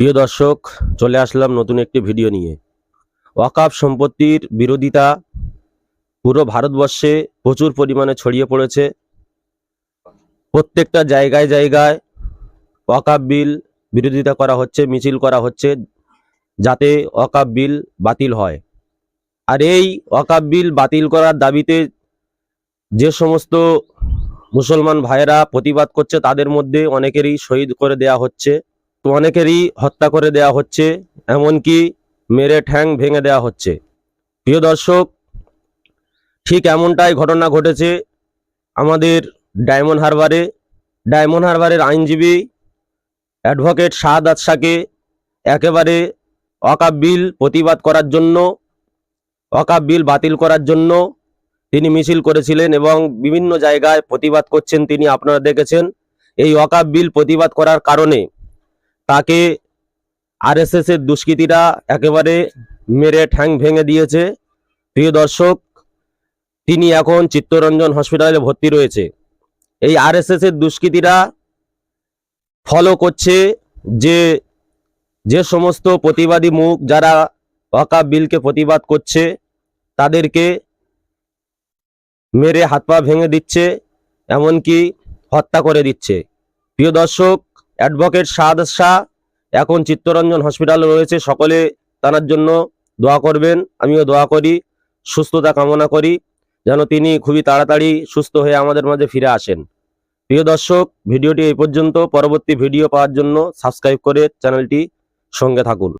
প্রিয় দর্শক, চলে আসলাম নতুন একটি ভিডিও নিয়ে। ওয়াকাফ সম্পত্তির বিরোধিতা পুরো ভারতবর্ষে প্রচুর পরিমাণে ছড়িয়ে পড়েছে। প্রত্যেকটা জায়গায় জায়গায় ওয়াকাফ বিল বিরোধিতা করা হচ্ছে, মিছিল করা হচ্ছে, যাতে ওয়াকাফ বিল বাতিল হয়। আর এই ওয়াকাফ বিল বাতিল করার দাবিতে যে সমস্ত মুসলমান ভাইয়েরা প্রতিবাদ করছে, তাদের মধ্যে অনেকেরই শহীদ করে দেয়া হচ্ছে। তো অনেকেরই হত্যা করে দেয়া হচ্ছে, এমনকি মেরে ঠ্যাং ভেঙে দেওয়া হচ্ছে। প্রিয় দর্শক, ঠিক এমনটাই ঘটনা ঘটেছে আমাদের ডায়মন্ড হারবারে। ডায়মন্ড হারবারের আইনজীবী অ্যাডভোকেট শাহাদ শাহকে একেবারে ওয়াকাব বিল প্রতিবাদ করার জন্য ওয়াকাব বিল বাতিল করার জন্য তিনি মিছিল করেছিলেন এবং বিভিন্ন জায়গায় প্রতিবাদ করছেন তিনি, আপনারা দেখেছেন। এই ওয়াকাব বিল প্রতিবাদ করার কারণে তাকে আরএসএস এর দুষ্কৃতীরা একেবারে মেরে ঠ্যাং ভেঙে দিয়েছে। প্রিয় দর্শক, তিনি এখন চিত্তরঞ্জন হসপিটালে ভর্তি রয়েছে। এই আরএসএস এর দুষ্কৃতীরা ফলো করছে যে যে সমস্ত প্রতিবাদী মুখ যারা ওয়াকাব বিলকে প্রতিবাদ করছে, তাদেরকে মেরে হাত পা ভেঙে দিচ্ছে, এমনকি হত্যা করে দিচ্ছে। প্রিয় দর্শক অ্যাডভোকেট সাদ শাহ, এখন চিত্তরঞ্জন হসপিটালে রয়েছে। সকলে তার জন্য দোয়া করবেন। আমিও দোয়া করি, সুস্থতা কামনা করি, যেন তিনি খুবই তাড়াতাড়ি সুস্থ হয়ে আমাদের মাঝে ফিরে আসেন। প্রিয় দর্শক, ভিডিওটি এই পর্যন্ত। পরবর্তী ভিডিও পাওয়ার জন্য সাবস্ক্রাইব করে চ্যানেলটি সঙ্গে থাকুন।